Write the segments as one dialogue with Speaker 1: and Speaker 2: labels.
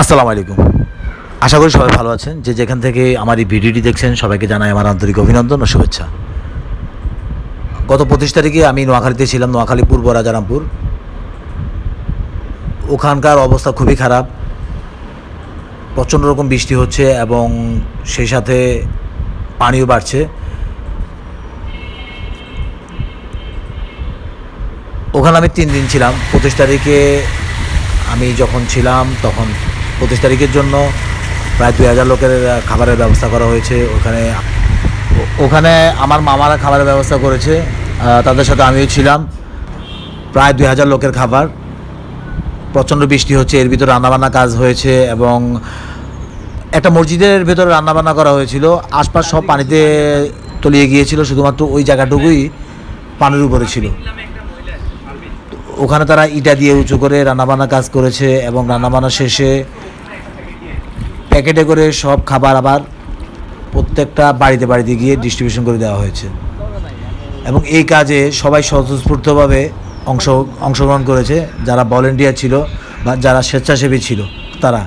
Speaker 1: আসসালামু আলাইকুম। আশা করি সবাই ভালো আছেন। যে যেখান থেকে আমার এই ভিডিওটি দেখছেন, সবাইকে জানাই আমার আন্তরিক অভিনন্দন ও শুভেচ্ছা। গত পঁচিশ তারিখে আমি নোয়াখালীতে ছিলাম, নোয়াখালী পূর্ব রাজারামপুর। ওখানকার অবস্থা খুবই খারাপ। প্রচণ্ড রকম বৃষ্টি হচ্ছে এবং সেই সাথে পানিও বাড়ছে। ওখানে আমি তিন দিন ছিলাম। পঁচিশ তারিখে আমি যখন ছিলাম, তখন পঁচিশ তারিখের জন্য প্রায় দুই হাজার লোকের খাবারের ব্যবস্থা করা হয়েছে। ওখানে ওখানে আমার মামারা খাবারের ব্যবস্থা করেছে। তাদের সাথে আমিও ছিলাম। প্রায় দুই হাজার লোকের খাবার। প্রচণ্ড বৃষ্টি হচ্ছে, এর ভিতরে রান্নাবান্না কাজ হয়েছে এবং একটা মসজিদের ভেতরে রান্নাবান্না করা হয়েছিল। আশপাশ সব পানিতে তলিয়ে গিয়েছিল, শুধুমাত্র ওই জায়গাটুকুই পানির উপরে ছিল। ওখানে তারা ইটা দিয়ে উঁচু করে রান্নাবান্না কাজ করেছে এবং রান্নাবান্না শেষে প্যাকেটে করে সব খাবার আবার প্রত্যেকটা বাড়িতে বাড়িতে গিয়ে ডিস্ট্রিবিউশন করে দেওয়া হয়েছে। এবং এই কাজে সবাই স্বতঃস্ফূর্তভাবে অংশ, অংশগ্রহণ করেছে। যারা ভলেন্টিয়ার ছিল বা যারা স্বেচ্ছাসেবী ছিল তারা।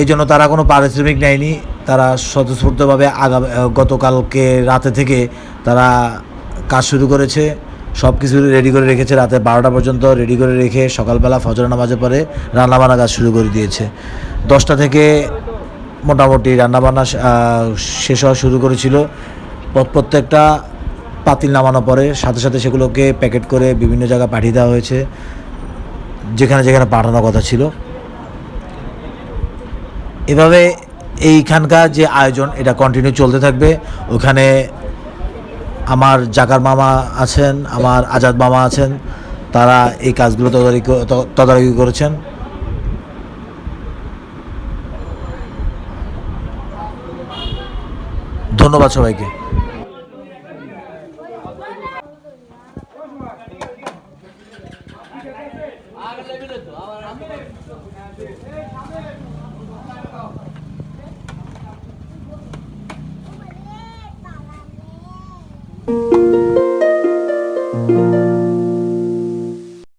Speaker 1: এই জন্য তারা কোনো পারিশ্রমিক নেয়নি। তারা স্বতঃস্ফূর্তভাবে আগাম গতকালকে রাতে থেকে তারা কাজ শুরু করেছে। সব কিছু রেডি করে রেখেছে, রাতে বারোটা পর্যন্ত রেডি করে রেখে সকালবেলা ফজর নামাজের পরে রান্নাবান্না কাজ শুরু করে দিয়েছে। দশটা থেকে মোটামুটি রান্নাবান্না শেষ হওয়া শুরু করেছিল। প্রত্যেকটা পাতিল নামানোর পরে সাথে সাথে সেগুলোকে প্যাকেট করে বিভিন্ন জায়গায় পাঠিয়ে দেওয়া হয়েছে, যেখানে যেখানে পাঠানোর কথা ছিল। এভাবে এইখানকার যে আয়োজন, এটা কন্টিনিউ চলতে থাকবে। ওখানে আমার জাকার মামা আছেন, আমার আজাদ মামা আছেন, তারা এই কাজগুলো তদারকি ত- তদারকি করেছেন। ধন্যবাদ সবাইকে।